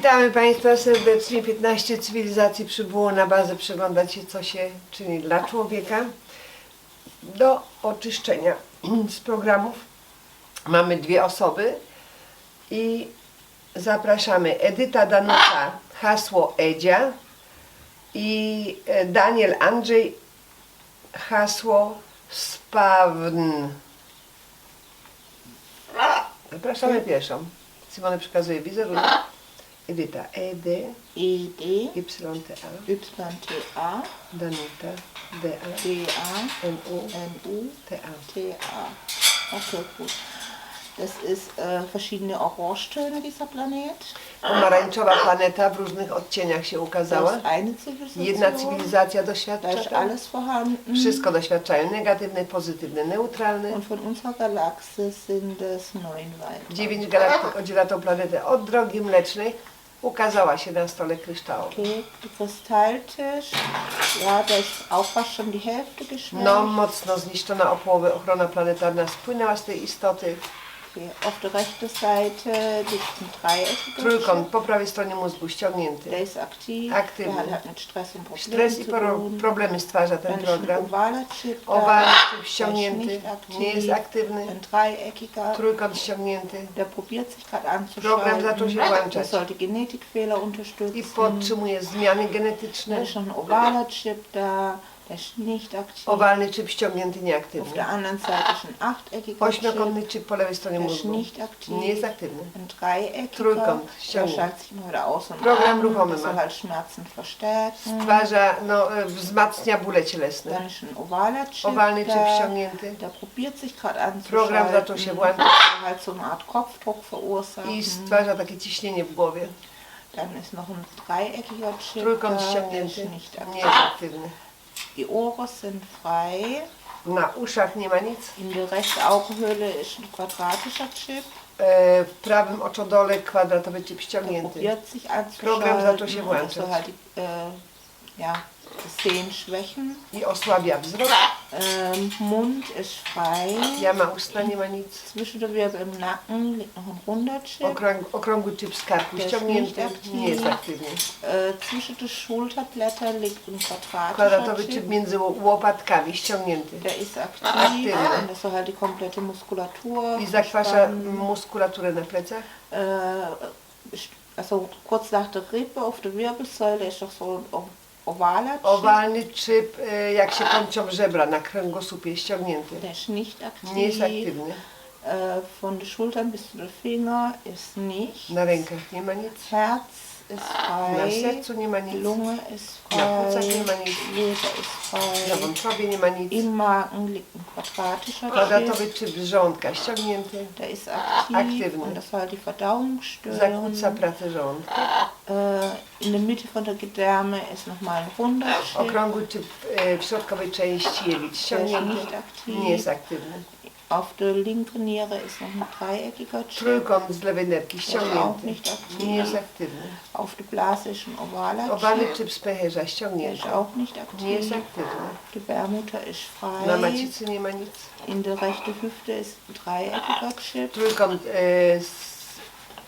Witamy Państwa serdecznie. 15 cywilizacji przybyło na bazę przeglądać się, co się czyni dla człowieka. Do oczyszczenia z programów mamy dwie osoby i zapraszamy Edyta Danuta, hasło Edzia i e, Daniel Andrzej, hasło Spawn. Zapraszamy pierwszą. Simone przekazuje wizerunek. Edyta, E, D, E D Y, T, A, Y T A Danuta, D, A, D A N, U, N U T, A. T A. Okay, gut. Das ist äh, verschiedene Orangetöne dieser Planet. Pomarańczowa planeta w różnych odcieniach się Da ukazała. ist eine Zivilisation. Jedna cywilizacja Da doświadcza ist tego. alles vorhanden. Wszystko doświadczają. Negatywne, pozytywne, neutralne. Und von unserer Galaxie sind es neun weitere. Dziewięć galaktyk oddziela tą planetę od drogi mlecznej. Ukazała się na stole kryształu. Okay, der Kristalltisch. Ja, da ist auch fast schon die Hälfte geschwärzt. No, mocno zniszczona o połowę ochrona planetarna spłynęła z tej istoty. Okay, auf der rechten Seite liegt ein dreieckiger Trójkąt po prawej stronie mózgu ściągnięty. Der ist aktiv. Aktywny. Der hat, mit Stress und Problemen Stres i zu pro- tun. problemy stwarza ten Dann ist ein program. ovaler Chip da. Ściągnięty, nie jest aktywny. Ein dreieckiger. Trójkąt ściągnięty. Der probiert sich gerade Program anzuschalten. zaczął się Der włączać soll die Genetikfehler i unterstützen. podtrzymuje zmiany Da genetyczne. ist noch ein ovaler Chip da. Der. Owalny czyp ściągnięty, Auf nieaktywny. der anderen Seite ist ein achteckiger. Ośmiokątny czyp po lewej stronie mózgu. nicht aktiv. Nie jest aktywny. Ein dreieckiger. Trójkąt, Der ściągnięty. schaltet sich immer wieder aus und Program an. ruchomy soll ma. halt Schmerzen verstärken. Stwarza, no, e, wzmacnia bóle cielesne. Dann ist ein ovaler Chip Owalny czyp da. ściągnięty. Der probiert sich gerade anzuschalten. Program zaczął się włączać Der halt so eine Art Kopfdruck i stwarza takie ciśnienie w głowie. Dann ist noch ein dreieckiger Chip Trójkąt da. Der ściągnięty, nicht nie jest aktywny. Die Ohren sind frei. Na uszach nie ma nic. In der rechten Augenhöhle ist ein quadratischer Chip. E, W prawym oczodole kwadratowy Der ściągnięty. probiert sich Program zaczął się anzuschalten. włączać. Also halt die, äh, ja. I osłabia wzrok. Ähm, Mund ist frei. Nie ma nic. Zwischen der Wirbel im Nacken liegt noch ein runder Chip. Okrąg, okrągły czyp z karku Der ist ściągnięty. nicht aktiv. Nie jest aktywny. Äh, zwischen den Schulterblättern liegt ein quadratischer Kwadratowy czyp Chip. między łopatkami ściągnięty. Der ist aktiv Aktiv. und das soll halt die komplette Muskulatur I zakwasza entspannen. muskulaturę na plecach. Äh, ist- also kurz nach der Rippe auf der Wirbelsäule ist doch so ein Chip. Owalny czyp, e, jak się kończą żebra na kręgosłupie ściągnięty. Der ist nicht aktiv. Nie jest aktywny. Äh, von den Schultern bis zu den Finger ist nicht. Na rękach nie ma nic. Herz ist Na frei. sercu nie ma nic. Lunge ist Na płucach nie ma nic. Leber ist Na frei. wątrobie nie ma nic. Im Magen liegt ein quadratischer. Kwadratowy czyp z żołądka ściągnięty. Der ist aktiv Aktywny. und das soll die Verdauung stören. Zakłóca pracę żołądka. Äh, in der Mitte von der Gedärme ist nochmal ein runder e, w środkowej części jelit Der ist ściągnięty. nicht aktiv. Nie jest aktywny. Auf der linken Niere ist noch ein dreieckiger Chip. Trójkąt z lewej nerki auch ściągnięty. nicht aktiv. Nie jest aktywny. Auf der Blase ist ein ovaler Owalny Chip. czyp z pęcherza Der ist ściągnięty. auch nicht aktiv. Nie jest aktywny. Die Bärmutter ist Na frei. macicy nie ma nic. In der rechten Hüfte ist ein dreieckiger Chip. Trójkąt e, z,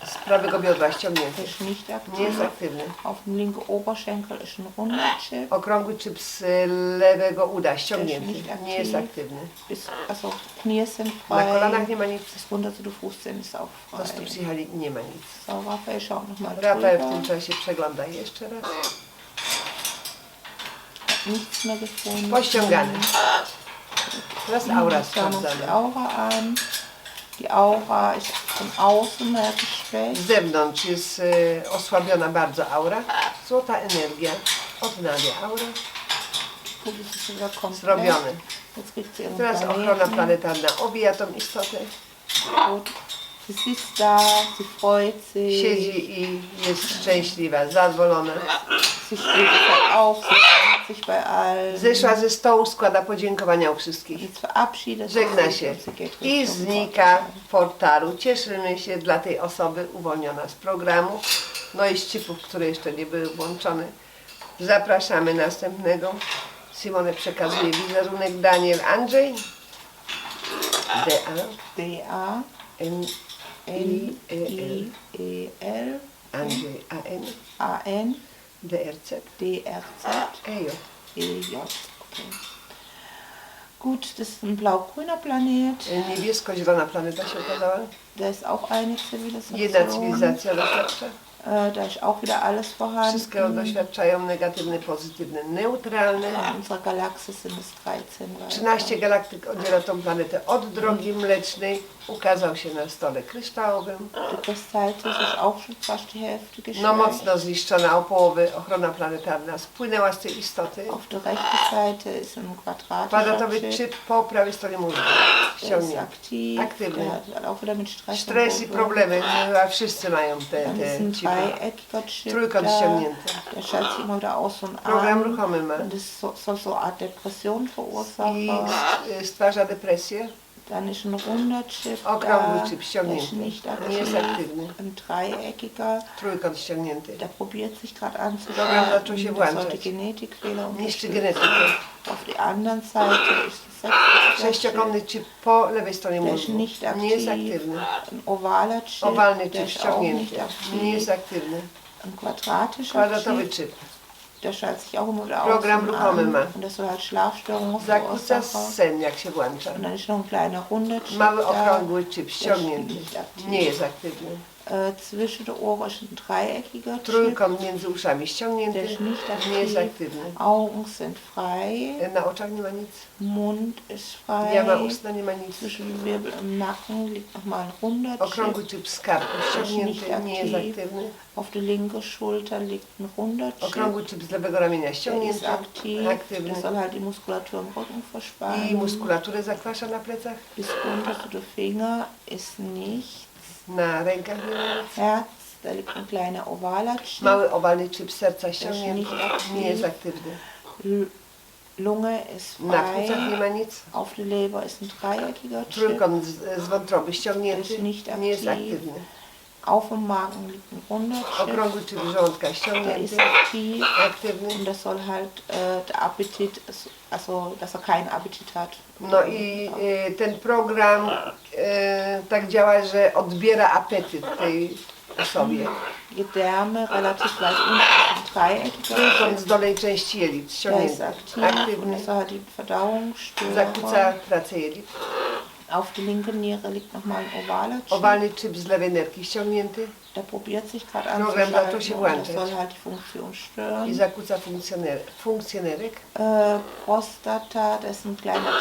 z prawego biodra ściągnięty. ist nicht Nie aktiv. jest aktywny. Auf dem linken Oberschenkel ist ein runder Chip. Okrągły czyp z lewego uda ściągnięty. Nie jest aktywny. Bis, also Knie sind Na frei. kolanach nie ma nic. Das runter zu den Fußzehen ist auch Do stóp frei. psychali nie ma nic. So, Raphael schaut nochmal Rafael w drüber. tym czasie przegląda jeszcze raz. Nichts mehr gefunden. Pościągany. Teraz aura Schauen wir uns die. Aura an. Die Aura ist außen her Z zewnątrz jest e, osłabiona bardzo aura. Złota energia odnawia aurę. Zrobiony. Teraz ochrona planetarna obija tą istotę. Sich. Siedzi i jest szczęśliwa, zadowolona. Sie freut sich bei allen. Zeszła ze stołu, składa podziękowania u wszystkich. Verabschiedet Żegna się und sie geht i Richtung znika Portal. w portalu. Cieszymy się dla tej osoby uwolniona z programu. No i z chipów, które jeszcze nie były włączone. Zapraszamy następnego. Simone przekazuje wizerunek Daniel Andrzej. D-A D-A N I E L Andrzej A AN, DRZ, DRZ, EJ. EJ. Okay. Gut, das ist ein blau-grüner Planet. Niebiesko-zielona planeta się okazała. Da ist auch eine Jedna Zivilisation. cywilizacja doświadcza. Äh, da ist auch wieder alles Wszystkie vorhanden. doświadczają negatywne, pozytywne, neutralne. In unserer Galaxie sind es 13 weiter. 13 galaktyk oddziela tą planetę od drogi mlecznej. Ukazał się na stole kryształowym. Die Kristalltisch ist auch schon fast die Hälfte No mocno zniszczona o połowę ochrona planetarna spłynęła z tej istoty. Auf der rechten Seite ist ein quadratischer Kwadratowy Chip. chip po prawej stronie mózgu. Der ist Ściągnięty. aktiv. Aktywny. Der hat auch wieder mit Stress am Stres i problemy, chyba wszyscy mają te, Dann ist ein te chipy. dreieckiger Chip Trójkąt da. ściągnięty. Der schaltet sich immer wieder aus und Program an. ruchomy ma Und das so- soll so eine Art Depression i verursachen. y, stwarza depresję. Dann ist ein runder Chip Okrągły da. chip Der ist ściągnięty. nicht Nie jest aktiv. aktywny. Ein dreieckiger. Trójkąt ściągnięty. Der probiert sich gerade Program anzustarten. zaczął się Der soll die włączać. Genetikfehler Niszczy unterstützen. genetykę. Auf der anderen Seite ist ein sechseckiger Chip. Sześciokątny chip po lewej stronie Der ist mózgu. nicht Nie jest aktiv. aktywny. Ein ovaler Chip. Owalny der chip ist auch nicht ściągnięty. aktiv. Nie jest aktywny. Ein quadratischer Kwadratowy Chip. Der schaltet sich auch immer wieder aus und ruchomy ma. an. Und das soll halt Schlafstörungen Zakłóca verursachen. sen, jak się włącza. Und dann ist noch ein kleiner runder Chip Mały okrągły chip ściągnięty. Nie jest aktywny. Äh, zwischen den Ohren ist ein dreieckiger. Trójkąt między uszami Der ściągnięty. ist nicht Nie jest aktiv. aktywny. Augen sind frei. Na oczach nie ma nic. Mund ist Nie ma frei. ustna, nie ma nic. Zwischen den Wirbel im Nacken liegt nochmal ein runder Okrągły Chip. z karku ściągnięty. Nie jest aktywny. Auf der linken Schulter liegt ein runder Chip. Okrągły chip z lewego ramienia Der ist ściągnięty. aktiv. Aktywny. Der soll halt die Muskulatur im Rücken I verspannen. muskulaturę zakwasza na plecach. Bis runter zu den Finger ist nichts. Na rękach nie ma nic. Herz, da liegt ein kleiner Chip. Mały owalny chip serca ściągnięty. nicht Nie jest aktywny. Lunge ist Na płucach nie frei. ma nic. Auf der Leber ist ein dreieckiger Chip. Trójkąt z, z wątroby ściągnięty. Nicht Nie jest aktywny. Auf dem Magen liegt ein runder. Okrągły chip żołądka Der ściągnięty. ist aktiv. Aktywny. Und das soll halt äh, der Appetit, also dass er keinen Appetit hat. No i y, ten program y, tak działa, że odbiera apetyt tej osobie. Gedärme relativ weit unten Trójkąt Chip. z dolnej części jelit Der ist ściągnięty. aktiv und Aktywny. das halt die Verdauung Zakłóca pracę jelit. Auf der linken Niere liegt nochmal ein ovaler Chip. Owalny chip z lewej nerki ściągnięty Der probiert sich gerade anzuschalten się und das włączać. soll halt die Funktion i stören. zakłóca funkcjoner funkcjonerek. Äh, Prostata, das ist ein kleiner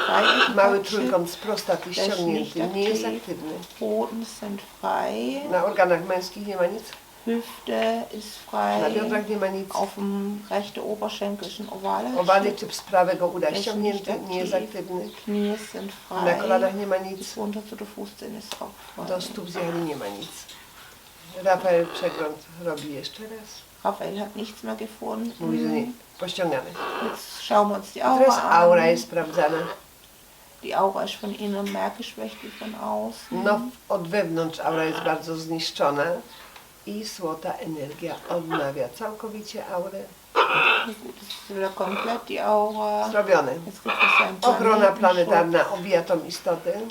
Mały trójkąt z prostaty ściągnięty. Nie jest aktywny. Hoden sind frei. Na organach męskich nie ma nic. Hüfte ist Na frei. Auf dem rechten Oberschenkel ist ein ovaler Chip. chip z prawego uda ist ściągnięty. Nie. Knie sind Na frei. kolanach nie ma Bis nic. runter zu den Fußzehen ist auch frei. Do stóp zjechali nie ma nic. Rafael przegląd robi jeszcze raz. Rafael hat nichts mehr gefunden. Mówi, że nie. Pościągamy. Jetzt schauen wir uns die Teraz Aura an. aura jest sprawdzana. Die Aura ist von innen mehr geschwächt wie von außen. No, od wewnątrz aura jest bardzo zniszczona i złota energia odnawia całkowicie aurę. Komplett die Aura. Zrobione. Ochrona planetarna obija tą istotę.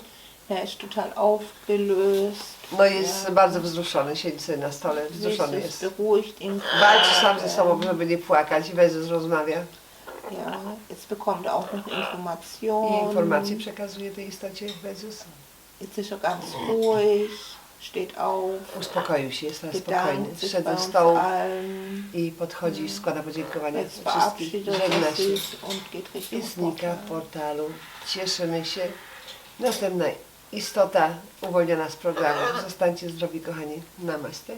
Er ist total aufgelöst. No jest bardzo wzruszony, siedzi sobie na stole, wzruszony jest. Walczy sam ze sobą, żeby nie płakać. Jezus rozmawia Ja, jetzt bekommt er auch noch i Informationen. informacje przekazuje tej istocie Jezus. Jetzt ist er ganz ruhig, steht auf, Uspokoił się, jest teraz spokojny. bedankt sich Zszedł bei ze uns stołu allen. i podchodzi, składa podziękowania Jetzt wszystkim. verabschiedet er Żegna się sich und geht i Richtung znika w Portal. portalu. Cieszymy się. Następna istota uwolniona z programu. Zostańcie zdrowi, kochani. Namaste.